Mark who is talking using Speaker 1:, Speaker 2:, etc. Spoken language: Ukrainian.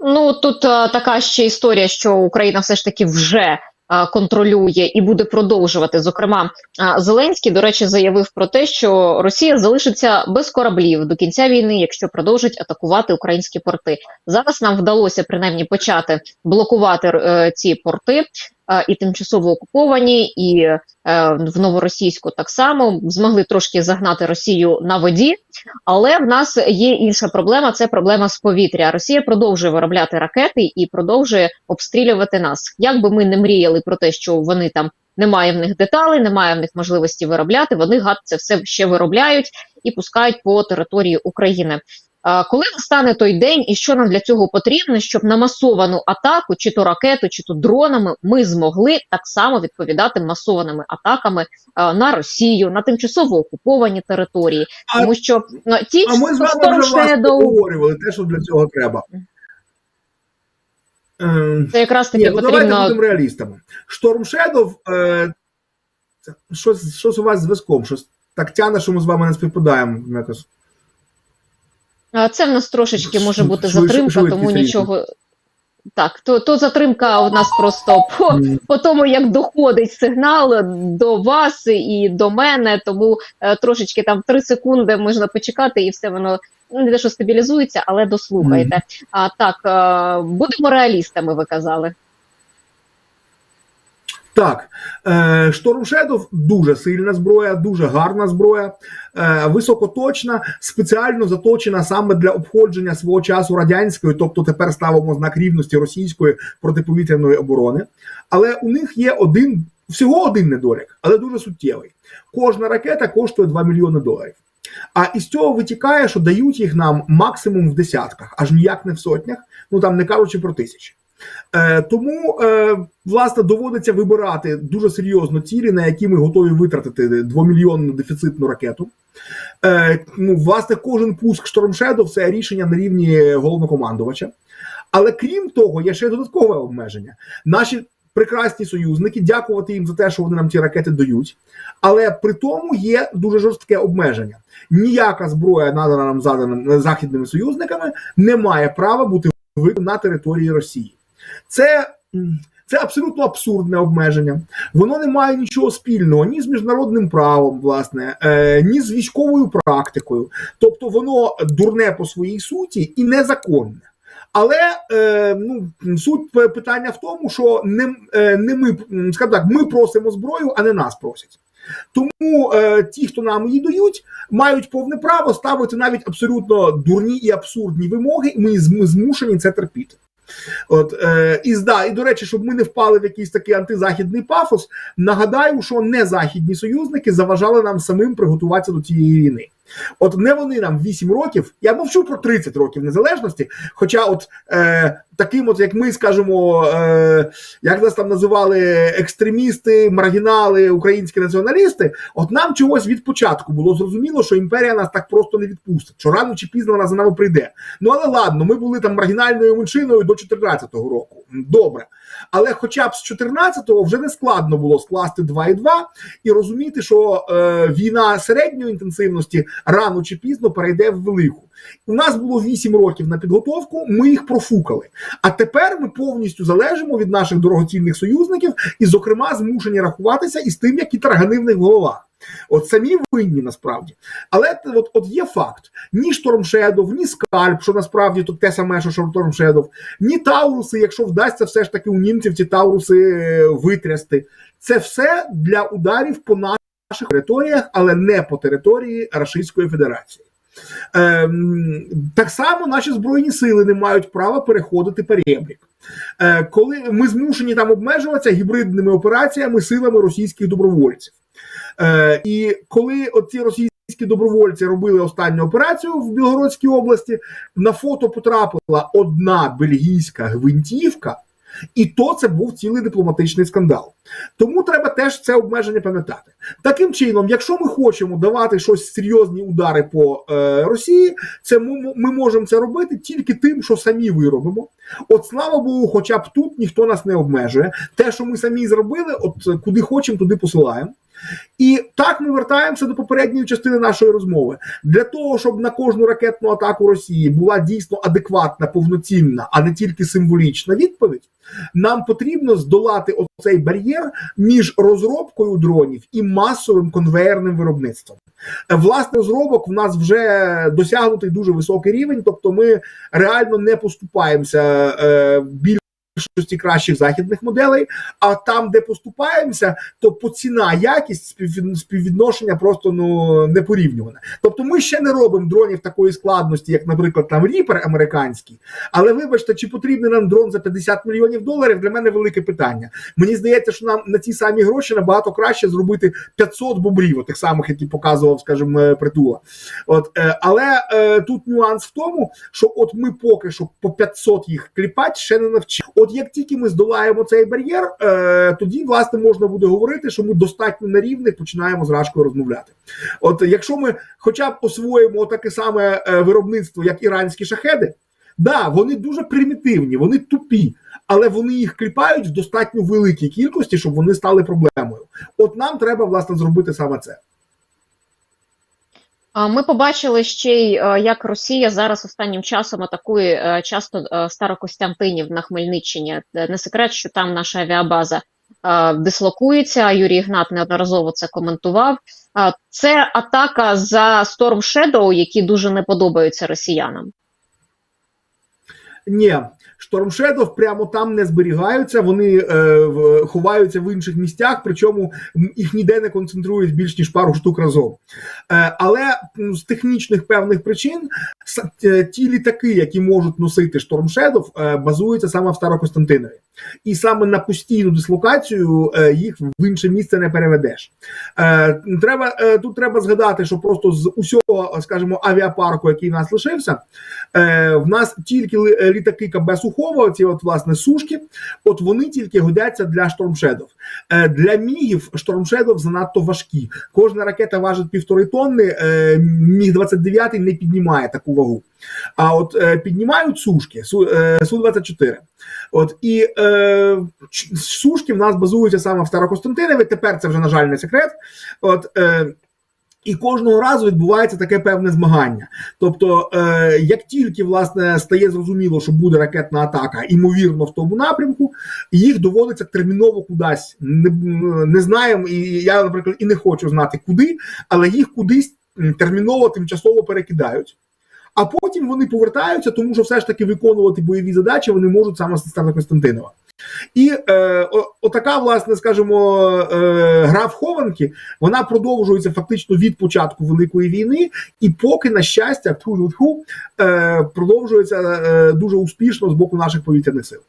Speaker 1: Ну тут а, така ще історія, що Україна все ж таки вже а, контролює і буде продовжувати. Зокрема, а, Зеленський, до речі, заявив про те, що Росія залишиться без кораблів до кінця війни, якщо продовжить атакувати українські порти. Зараз нам вдалося принаймні почати блокувати е, ці порти. І тимчасово окуповані, і е, в новоросійську так само змогли трошки загнати Росію на воді, але в нас є інша проблема це проблема з повітря. Росія продовжує виробляти ракети і продовжує обстрілювати нас. Як би ми не мріяли про те, що вони там немає в них деталей, немає в них можливості виробляти. Вони гад це все ще виробляють і пускають по території України. Коли настане той день, і що нам для цього потрібно, щоб на масовану атаку, чи то ракету, чи то дронами, ми змогли так само відповідати масованими атаками на Росію, на тимчасово окуповані території, тому що ну, ті
Speaker 2: А ми з вами вже вас обговорювали те, що для цього треба. Е,
Speaker 1: це якраз таки
Speaker 2: Ні, ну давайте будемо реалістами. Storm Shadow, е, щось, щось у вас з зв'язком, щось так тяне, що ми з вами не співпадаємо якось.
Speaker 1: Це в нас трошечки може бути затримка, тому нічого. Так, то, то затримка у нас просто по, по тому, як доходить сигнал до вас і до мене, тому е, трошечки там 3 секунди можна почекати, і все воно ну, не те, що стабілізується, але дослухайте. А так, е, будемо реалістами, ви казали.
Speaker 2: Так, Storm дуже сильна зброя, дуже гарна зброя, е, високоточна, спеціально заточена саме для обходження свого часу радянської, тобто тепер ставимо знак рівності російської протиповітряної оборони. Але у них є один всього один недолік, але дуже суттєвий. Кожна ракета коштує 2 мільйони доларів. А із цього витікає, що дають їх нам максимум в десятках, аж ніяк не в сотнях, ну там не кажучи про тисячі. Е, тому е, власне доводиться вибирати дуже серйозно цілі, на які ми готові витратити двомільйонну дефіцитну ракету. Е, ну, власне, кожен пуск Shadow – це рішення на рівні головнокомандувача. Але крім того, є ще додаткове обмеження. Наші прекрасні союзники, дякувати їм за те, що вони нам ці ракети дають. Але при тому є дуже жорстке обмеження. Ніяка зброя, надана нам заданим західними союзниками, не має права бути на території Росії. Це, це абсолютно абсурдне обмеження. Воно не має нічого спільного ні з міжнародним правом, власне, е, ні з військовою практикою. Тобто воно дурне по своїй суті і незаконне. Але е, ну, суть питання в тому, що не, е, не ми, скажімо так, ми просимо зброю, а не нас просять. Тому е, ті, хто нам її дають, мають повне право ставити навіть абсолютно дурні і абсурдні вимоги, і ми зм- змушені це терпіти. От е, і зда, і до речі, щоб ми не впали в якийсь такий антизахідний пафос. Нагадаю, що не західні союзники заважали нам самим приготуватися до цієї війни. От не вони нам 8 років, я мовчу про 30 років незалежності. Хоча, от е, таким, от як ми скажемо, е, як нас там називали екстремісти, маргінали, українські націоналісти, от нам чогось від початку було зрозуміло, що імперія нас так просто не відпустить, що рано чи пізно вона за нами прийде. Ну але ладно, ми були там маргінальною меншиною до 14-го року. Добре. Але хоча б з 14-го вже не складно було скласти 2,2 і розуміти, що е, війна середньої інтенсивності рано чи пізно перейде в велику. У нас було 8 років на підготовку, ми їх профукали. А тепер ми повністю залежимо від наших дорогоцінних союзників, і, зокрема, змушені рахуватися із тим, які таргани в них в головах. От самі винні насправді. Але от, от є факт: ні Shadow, ні скальп, що насправді тут те саме, що Shadow, ні Тауруси, якщо вдасться все ж таки у німців ці Тауруси е, витрясти. Це все для ударів по наших територіях, але не по території Російської Федерації. Ем, так само наші збройні сили не мають права переходити перебрік. Е, коли ми змушені там обмежуватися гібридними операціями силами російських добровольців. Е, і коли оці російські добровольці робили останню операцію в Білгородській області, на фото потрапила одна бельгійська гвинтівка, і то це був цілий дипломатичний скандал. Тому треба теж це обмеження пам'ятати. Таким чином, якщо ми хочемо давати щось серйозні удари по е, Росії, це ми, ми можемо це робити тільки тим, що самі виробимо. От слава Богу, хоча б тут ніхто нас не обмежує. Те, що ми самі зробили, от куди хочемо, туди посилаємо. І так ми вертаємося до попередньої частини нашої розмови. Для того, щоб на кожну ракетну атаку Росії була дійсно адекватна, повноцінна, а не тільки символічна відповідь, нам потрібно здолати оцей бар'єр між розробкою дронів і масовим конвеєрним виробництвом. Власне, розробок в нас вже досягнутий дуже високий рівень, тобто ми реально не поступаємося е, в більшості кращих західних моделей. А там, де поступаємося, то по ціна, якість співвідношення просто ну не порівнюване. Тобто, ми ще не робимо дронів такої складності, як, наприклад, там Ріпер американський. Але вибачте, чи потрібний нам дрон за 50 мільйонів доларів? Для мене велике питання. Мені здається, що нам на ці самі гроші набагато краще зробити 500 бобрів, тих самих, які показував, скажімо, е, притула. От, е, але е, тут нюанс в тому, що от ми поки що по 500 їх кліпати ще не навчили. От як тільки ми здолаємо цей бар'єр, е, тоді власне можна буде говорити, що ми достатньо на рівних починаємо з Рашкою розмовляти. От якщо ми хоча б освоїмо таке саме е, виробництво, як іранські шахеди, да, вони дуже примітивні, вони тупі. Але вони їх кліпають в достатньо великій кількості, щоб вони стали проблемою. От нам треба власне зробити саме це.
Speaker 1: Ми побачили ще й, е, як Росія зараз останнім часом атакує е, часто е, Старокостянтинів на Хмельниччині. Не секрет, що там наша авіабаза дислокується. Юрій Ігнат неодноразово це коментував. Це атака за Storm Shadow, які дуже не подобаються росіянам.
Speaker 2: Ні, Shadow прямо там не зберігаються, вони е, ховаються в інших місцях, причому їх ніде не концентрують більш ніж пару штук разом. Е, але м, з технічних певних причин е, ті літаки, які можуть носити Shadow, е, базуються саме в Старокостянтинові. І саме на постійну дислокацію е, їх в інше місце не переведеш. Е, треба, е, тут треба згадати, що просто з усього, скажімо, авіапарку, який в нас лишився, е, в нас тільки ли- е, літаки КБ Сухого, ці от власне сушки, от вони тільки годяться для Shadow. Е, для мігів Shadow занадто важкі. Кожна ракета важить півтори тонни, е, міг 29 не піднімає таку вагу. А от е, піднімають сушки, Су, е, Су-24. От і е, сушки в нас базуються саме в Старокостянтинові. Тепер це вже, на жаль, не секрет. От, е, і кожного разу відбувається таке певне змагання. Тобто, е, як тільки власне стає зрозуміло, що буде ракетна атака, імовірно, в тому напрямку, їх доводиться терміново кудись. Не, не знаємо, і я, наприклад, і не хочу знати куди, але їх кудись терміново тимчасово перекидають. А потім вони повертаються, тому що все ж таки виконувати бойові задачі вони можуть саме з Старокостянтинова. І е, отака, власне, скажімо, е, гра в хованки, вона продовжується фактично від початку Великої війни, і поки, на щастя, тьфу-тьфу-тьфу, е, продовжується е, дуже успішно з боку наших повітряних сил.